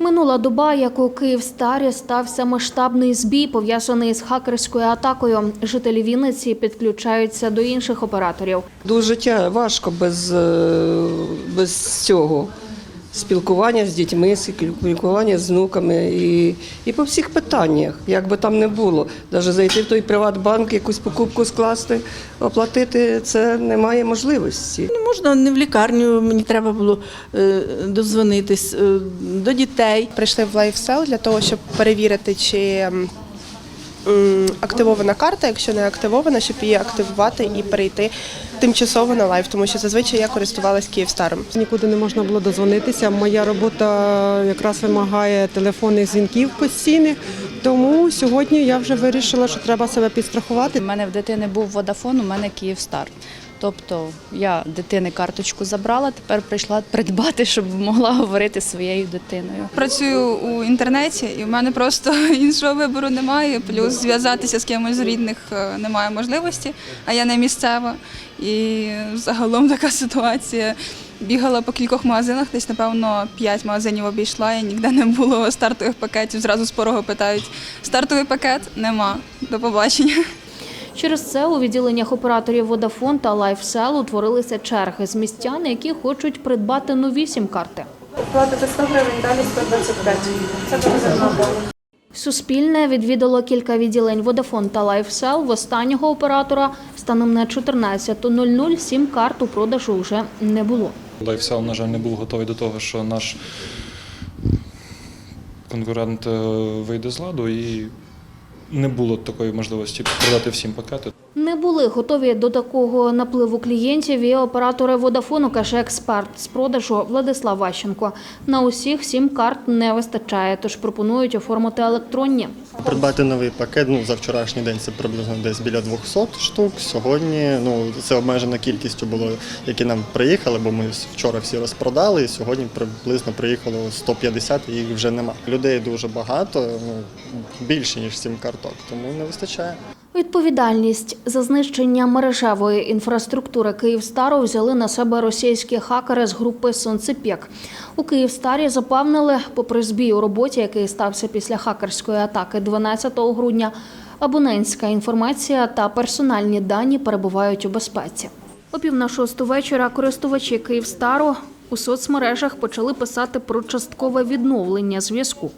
минула доба, як у Київстарі стався масштабний збій, пов'язаний з хакерською атакою. Жителі Вінниці підключаються до інших операторів. Дуже важко без, е, без цього. Спілкування з дітьми, спілкування з внуками і, і по всіх питаннях, як би там не було. Навіть зайти в той Приватбанк, якусь покупку скласти, оплатити це немає можливості. Ну, можна не в лікарню, мені треба було е, дозвонитись е, до дітей. прийшли в LifeSell для того, щоб перевірити, чи активована карта. Якщо не активована, щоб її активувати і перейти тимчасово на лайф, тому що зазвичай я користувалась Київстаром. Нікуди не можна було дозвонитися. Моя робота якраз вимагає телефонних дзвінків постійних. Тому сьогодні я вже вирішила, що треба себе підстрахувати. У мене в дитини був Водафон, у мене Київстар. Тобто я дитини карточку забрала, тепер прийшла придбати, щоб могла говорити своєю дитиною. Працюю у інтернеті, і в мене просто іншого вибору немає. Плюс зв'язатися з кимось з рідних е, немає можливості, а я не місцева. І загалом така ситуація. Бігала по кількох магазинах, десь, напевно, п'ять магазинів обійшла, і ніде не було стартових пакетів. Зразу з порогу питають: стартовий пакет нема. До побачення. Через це у відділеннях операторів Vodafone та LifeSell утворилися черги з містян, які хочуть придбати нові сім-карти. Платити 100 гривень, далі 125. Це дуже Суспільне відвідало кілька відділень Vodafone та LifeSell. В останнього оператора станом на 14.00 сім-карт у продажу вже не було. Лайфсел, на жаль, не був готовий до того, що наш конкурент е, вийде з ладу і не було такої можливості продати всім пакети. Не були готові до такого напливу клієнтів і оператори Vodafone, каже експерт з продажу Владислав Ващенко. На усіх сім карт не вистачає, тож пропонують оформити електронні. Придбати новий пакет ну, за вчорашній день це приблизно десь біля 200 штук. Сьогодні ну, це обмежена кількістю було, які нам приїхали, бо ми вчора всі розпродали, і сьогодні приблизно приїхало 150, і їх вже нема. Людей дуже багато, ну, більше, ніж 7 карток, тому не вистачає. Відповідальність за знищення мережевої інфраструктури Київстару взяли на себе російські хакери з групи Сонцепек. У Київстарі запевнили, попри збій у роботі, який стався після хакерської атаки 12 грудня, абонентська інформація та персональні дані перебувають у безпеці. О пів на шосту вечора користувачі Київстару у соцмережах почали писати про часткове відновлення зв'язку.